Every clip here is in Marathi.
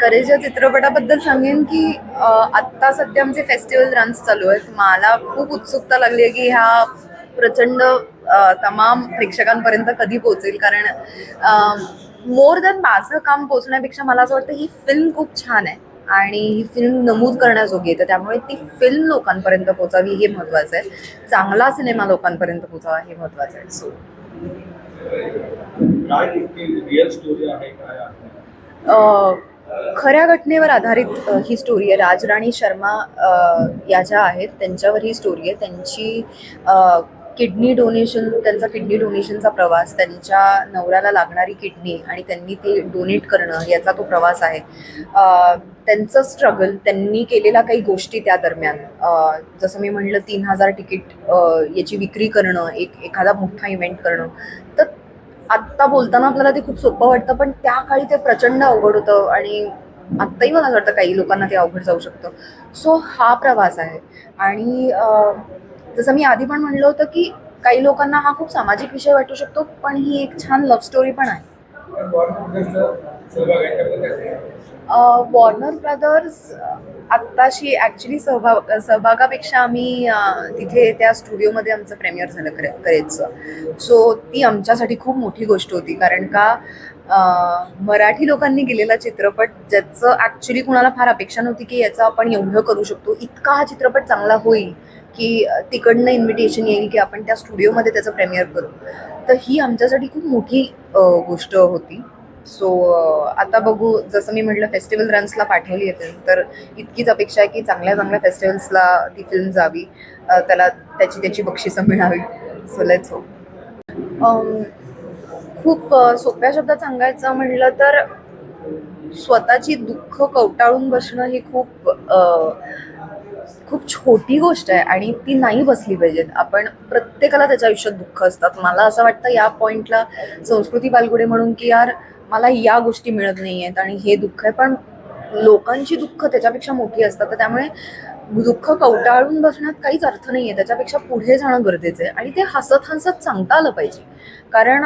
करेच्या चित्रपटाबद्दल सांगेन की आत्ता सध्या आमचे फेस्टिवल रन्स चालू आहेत. मला खूप उत्सुकता लागली आहे की ह्या प्रचंड तमाम प्रेक्षकांपर्यंत कधी पोहोचेल. कारण मोर दॅन माझं काम पोहोचण्यापेक्षा मला असं वाटतं ही फिल्म खूप छान आहे. आणि ही फिल्म नमूद करण्याजोगी आहे. तर त्यामुळे ती फिल्म लोकांपर्यंत पोचावी हे महत्त्वाचं आहे. चांगला सिनेमा लोकांपर्यंत पोचावा हे महत्त्वाचं आहे. सो खऱ्या घटनेवर आधारित ही स्टोरी आहे. राजराणी शर्मा या ज्या आहेत त्यांच्यावर ही स्टोरी आहे. त्यांची किडनी डोनेशन त्यांचा किडनी डोनेशनचा प्रवास त्यांच्या नवऱ्याला लागणारी किडनी आणि त्यांनी ते डोनेट करणं याचा तो प्रवास आहे. त्यांचं स्ट्रगल त्यांनी केलेल्या काही गोष्टी त्या दरम्यान. जसं मी म्हणलं तीन हजार तिकीट याची विक्री करणं एक एखादा मोठा इव्हेंट करणं. तर आत्ता बोलताना आपल्याला ते खूप सोपं वाटतं पण त्या काळी ते प्रचंड अवघड होतं आणि आत्ताही मला असं वाटतं काही लोकांना ते अवघड जाऊ शकतं. सो हा प्रवास आहे. आणि जसं मी आधी पण म्हणलं होतं की काही लोकांना हा खूप सामाजिक विषय वाटू शकतो पण ही एक छान लव्ह स्टोरी पण आहे. वॉर्नर ब्रदर्स आत्ताशी ॲक्च्युली सहभाग सहभागापेक्षा आम्ही तिथे त्या स्टुडिओमध्ये आमचं प्रेमियर झालं करे करेजचं सो ती आमच्यासाठी खूप मोठी गोष्ट होती. कारण का मराठी लोकांनी गेलेला चित्रपट ज्याचं ॲक्च्युली कुणाला फार अपेक्षा नव्हती की याचं आपण एवढं करू शकतो इतका हा चित्रपट चांगला होईल की तिकडनं इन्व्हिटेशन येईल की आपण त्या स्टुडिओमध्ये त्याचं प्रेमियर करू. तर ही आमच्यासाठी खूप मोठी गोष्ट होती. सो आता बघू जसं मी म्हटलं फेस्टिवल रन्सला पाठवली आहे फिल्म तर इतकीच अपेक्षा आहे की चांगल्या चांगल्या फेस्टिवल्सला ती फिल्म जावी. त्याला त्याची त्याची बक्षिसं मिळावी. सो लेट्स हो खूप सोप्या शब्दात सांगायचं म्हणलं तर स्वतःची दुःख कवटाळून बसणं ही खूप खूप छोटी गोष्ट आहे आणि ती नाही बसली पाहिजेत. आपण प्रत्येकाला त्याच्या आयुष्यात दुःख असतात. मला असं वाटतं या पॉईंटला संस्कृती बालगुडे म्हणून की यार मला या गोष्टी मिळत नाही आहेत आणि हे दुःख आहे. पण लोकांची दुःख त्याच्यापेक्षा मोठी असतात. तर त्यामुळे दुःख कवटाळून बसण्यात काहीच अर्थ नाही आहे त्याच्यापेक्षा पुढे जाणं गरजेचं आहे. आणि ते हसत हसत सांगता आलं पाहिजे. कारण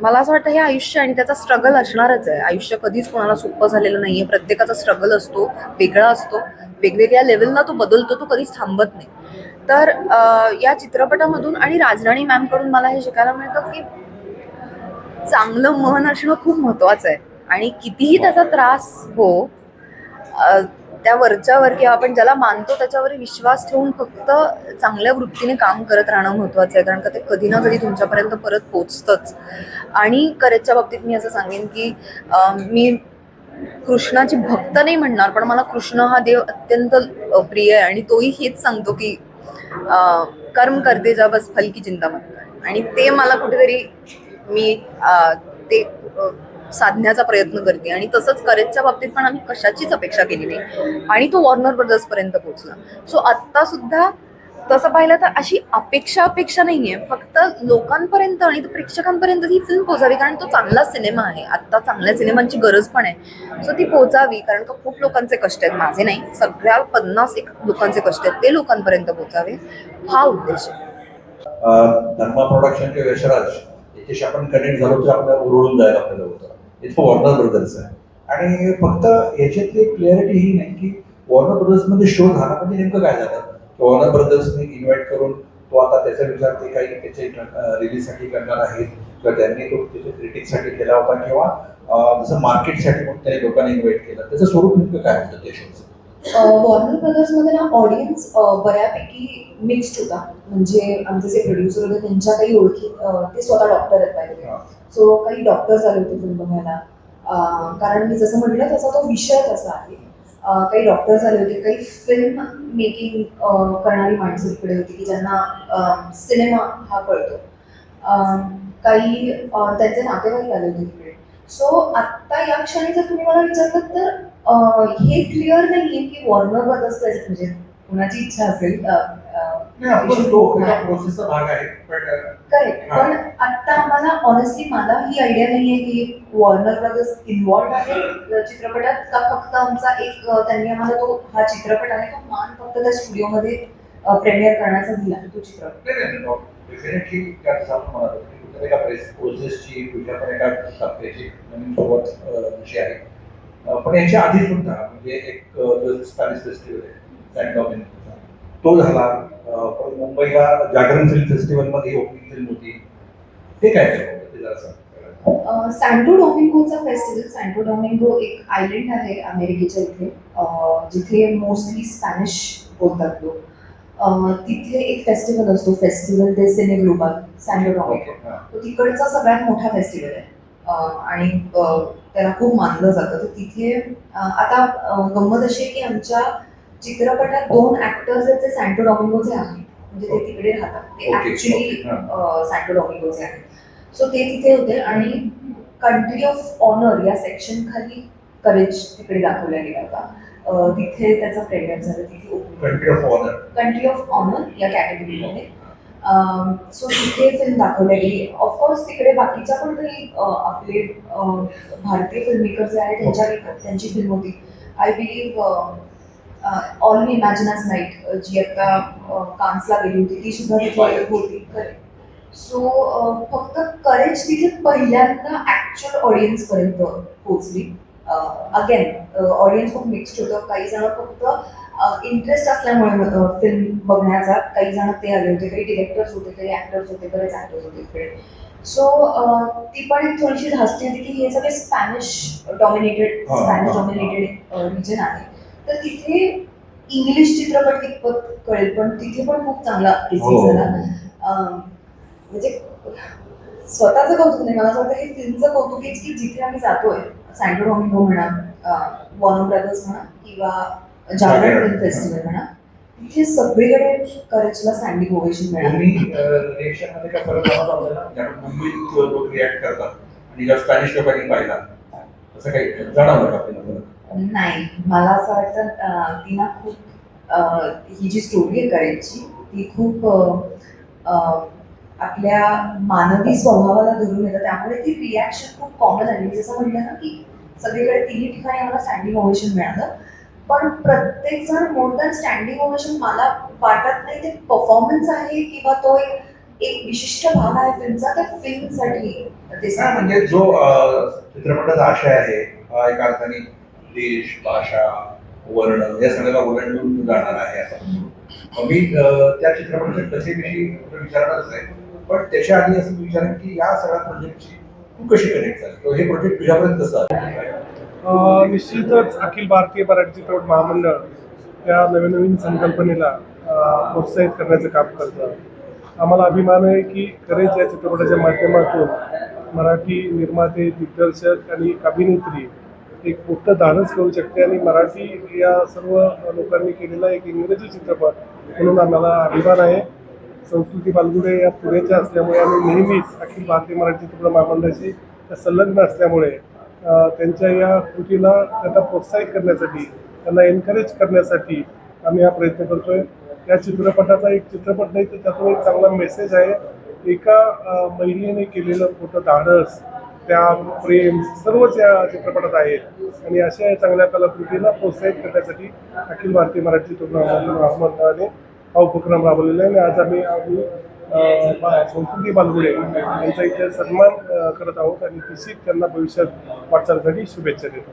मला असं वाटतं हे आयुष्य आणि त्याचा स्ट्रगल असणारच आहे. आयुष्य कधीच कोणाला सोपं झालेलं नाही आहे प्रत्येकाचा स्ट्रगल असतो वेगळा असतो. वेगवेगळ्या लेवलला तो बदलतो तो कधीच थांबत नाही. तर या चित्रपटामधून आणि राजराणी मॅमकडून मला हे शिकायला मिळतं की चांगलं मन असणं खूप महत्वाचं आहे. आणि कितीही त्याचा त्रास हो त्या वरच्यावर किंवा आपण ज्याला मानतो त्याच्यावर विश्वास ठेवून फक्त चांगल्या वृत्तीने काम करत राहणं महत्वाचं आहे. कारण का ते कधी ना कधी तुमच्यापर्यंत परत पोचतंच आणि करेजच्या बाबतीत मी असं सांगेन की मी कृष्णाची भक्त नाही म्हणणार पण मला कृष्ण हा देव अत्यंत प्रिय आहे. आणि तोही हेच सांगतो की कर्म करते जा बस फल की चिंता मत आणि ते मला कुठेतरी मी ते साधण्याचा प्रयत्न करते. आणि तसंच करेजच्या बाबतीत पण आम्ही कशाचीच अपेक्षा केली नाही. आणि तो वॉर्नर ब्रदर्स पर्यंत पोहोचला. सो आत्ता सुद्धा तसं पाहिलं तर अशी अपेक्षा अपेक्षा नाहीये. फक्त लोकांपर्यंत आणि प्रेक्षकांपर्यंत ही फिल्म पोहोचावी कारण तो चांगला सिनेमा आहे. आत्ता चांगल्या सिनेमांची गरज पण आहे. सो ती पोचावी कारण का खूप लोकांचे कष्ट आहेत. माझे नाही. सगळ्या पन्नास एक लोकांचे कष्ट आहेत. ते लोकांपर्यंत पोहोचावे. हा उद्देश आहे. धर्मा प्रोडक्शनचे यशराज जशी आपण कनेक्ट झालो तर आपल्याला उरळून जायला आपल्याला होतं. इथं वॉर्नर ब्रदर्स आहे. आणि फक्त याच्यातली क्लिअरिटी ही नाही की वॉर्नर ब्रदर्समध्ये शो झाला म्हणजे नेमकं काय झालं? वॉर्नर ब्रदर्सने इन्व्हाइट करून तो आता त्याचा विचार ते काही त्याचे रिलीजसाठी करणार आहेत. किंवा त्यांनी तो त्याच्या क्रिटिकसाठी केला होता किंवा जसं मार्केटसाठी पण त्याने लोकांनी इन्व्हाइट केलं. त्याचं स्वरूप नेमकं काय होतं त्या शोचं वॉर्नर ब्रदर्समध्ये ना ऑडियन्स बऱ्यापैकी मिक्स्ड होता. म्हणजे आमचे जे प्रोड्युसर होते त्यांच्या काही ओळखी ते स्वतः डॉक्टर आहेत पाहिजे सो काही डॉक्टर्स आले होते फिल्म बघायला. कारण मी जसं म्हटलं तसा तो विषय तसा आहे. काही डॉक्टर्स आले होते काही फिल्म मेकिंग करणारी माणसं तिकडे होती की ज्यांना सिनेमा हा कळतो. काही त्यांचे नातेवाईक आले होते तिकडे. सो आत्ता या क्षणी जर तुम्ही मला विचारलं तर हे क्लिअर नाहीये की वॉर्नर ब्रदर्स म्हणजे कुणाची इच्छा असेल करेक्ट. पण आता आम्हाला ऑनेस्टली मला ही आयडिया नाहीये की वॉर्नर ब्रदर्स इन्व्हॉल्ड आहे चित्रपटात. का फक्त आमचा एक त्यांनी आम्हाला तो हा चित्रपट आहे तो मान फक्त त्या स्टुडिओमध्ये प्रेमियर करण्याचा दिला तो चित्रपट. डेफिनेटली त्या एका प्रेस प्रोसेसची कुठल्या पण एका टप्प्याची नवीन सुरुवात अं, जी आहे. पण याच्या आधी सुद्धा म्हणजे एक अ, स्पॅनिश फेस्टिवल आहे सॅन डॉमिनिकोचा, तो झाला. पण मुंबईला जागरण फिल्म फेस्टिवलमध्ये ओपनिंग फिल्म होती. ते काय केलं ते जरा सांग. सँटो डॉमिंगोचा फेस्टिवल सँटो डॉमिंगो एक आयलंड आहे अमेरिकेच्या इथे. जिथे मोस्टली स्पॅनिश बोलतात लोक. तिथे एक फेस्टिवल असतो. फेस्टिवल दे सेने ग्लोबल. तो तिकडचा सगळ्यात मोठा फेस्टिवल आहे. आणि त्याला खूप मानलं जातं. तर तिथे आता गंमत अशी आहे की आमच्या चित्रपटात दोन ऍक्टर्स आहेत जे सँटो डॉमिंगोचे आहेत. म्हणजे ते तिकडे राहतात. ते ऍक्च्युली. सँटो डॉमिंगोचे आहेत. सो ते तिथे होते आणि कंट्री ऑफ ऑनर या सेक्शन खाली करेज तिकडे दाखवला गेला होता तिथे त्याचं प्रेग्नंट झालं तिथे country of honour country of honour या कॅटेगरीमध्ये सो तिथे फिल्म दाखवल्या गेली ऑफकोर्स तिकडे बाकीच्या पण काही आपले भारतीय फिल्ममेकर जे आहेत त्यांच्या त्यांची फिल्म होती. I believe all we imagine as light जी आता कान्सला गेली होती ती सुद्धा तिथे होती. सो फक्त करेज तिथे पहिल्यांदा ॲक्च्युअल ऑडियन्सपर्यंत पोहोचली. अगेन ऑडियन्स खूप मिक्स्ड होतं. काही जण फक्त इंटरेस्ट असल्यामुळे फिल्म बघण्याचा काही जण ते आले होते. काही डिरेक्टर्स होते काही ॲक्टर्स होते बरेच ॲक्टर्स होते तिकडे सो ती पण एक थोडीशी धास्ती होती की हे सगळे स्पॅनिश डॉमिनेटेड हा, स्पॅनिश हा, हा. डॉमिनेटेड रिजन आहे. तर तिथे इंग्लिश चित्रपट कितपत कळेल पण तिथे पण खूप चांगला हो. रिसीव झाला म्हणजे स्वतःचं कौतुक नाही. मला असं वाटतं हे फिल्मचं कौतुक आहे की जिथे आम्ही जातोय सँड्रो डॉमिंगो म्हणा वॉर्नर ब्रदर्स म्हणा किंवा जागरण. फिल्म फेस्टिवल म्हणा तिथे सगळीकडे करेजला स्टँडिंग ओवेशन मिळालं मुंबईत लोक रिॲक्ट करतात आणि जेव्हा स्पॅनिश लोकांनी पाहिला असं काही जाणवलं का आपल्याला? नाही मला असं वाटतं ती ना खूप ही जी स्टोरी आहे करेजची ती खूप आपल्या मानवी स्वभावाला धरून येतं त्यामुळे ती रिॲक्शन खूप कॉमन आली. जसं म्हटलं ना की सगळीकडे तिन्ही ठिकाणी आम्हाला स्टँडिंग ओवेशन मिळालं. पण प्रत्येक जण मोर दॅन स्टँडिंग ओवेशन मला वाटत नाही ते परफॉर्मन्स आहे किंवा तो एक एक विशिष्ट भाग आहे फिल्मचा त्या फिल्मसाठी म्हणजे जो चित्रपटाचा आशय आहे एका अर्थाने देश भाषा वर्ण या सगळ्याला ओलांडून जाणार आहे असं. मी त्या चित्रपटाच्या कथेविषयी विचारणारच आहे. पण त्याच्या आधी असं विचारेन की या सगळ्या प्रोजेक्टची तू कशी कनेक्ट झाली? किंवा हे प्रोजेक्ट तुझ्यापर्यंत कसं निश्चितच अखिल भारतीय मराठी चित्रपट महामंडळ या नवीन नवीन संकल्पनेला प्रोत्साहित करण्याचं काम करतं. आम्हाला अभिमान आहे की खरेच या चित्रपटाच्या माध्यमातून मराठी निर्माते दिग्दर्शक आणि अभिनेत्री एक मोठं दानच करू शकते आणि मराठी या सर्व लोकांनी केलेला एक इंग्रजी चित्रपट म्हणून आम्हाला अभिमान आहे. संस्कृती बालगुडे या पुण्याच्या असल्यामुळे आणि नेहमीच अखिल भारतीय मराठी चित्रपट महामंडळाशी त्या संलग्न असल्यामुळे त्यांच्या या कृतीला त्यांना प्रोत्साहित करण्यासाठी त्यांना एनकरेज करण्यासाठी आम्ही हा प्रयत्न करतोय. या चित्रपटाचा एक चित्रपट नाही तर त्यातून एक चांगला मेसेज आहे. एका महिलेने केलेलं मोठं धाडस त्या प्रेम सर्वच या चित्रपटात आहेत. आणि अशा या चांगल्या कलाकृतीला प्रोत्साहित करण्यासाठी अखिल भारतीय मराठी चित्रपट महामंडळाने हा उपक्रम राबवलेला आहे आणि आज आम्ही आम्ही संस्कृती बालगुडे यांचा इथे सन्मान करत आहोत आणि निश्चित त्यांना भविष्यात वाटचालीसाठी शुभेच्छा देतो.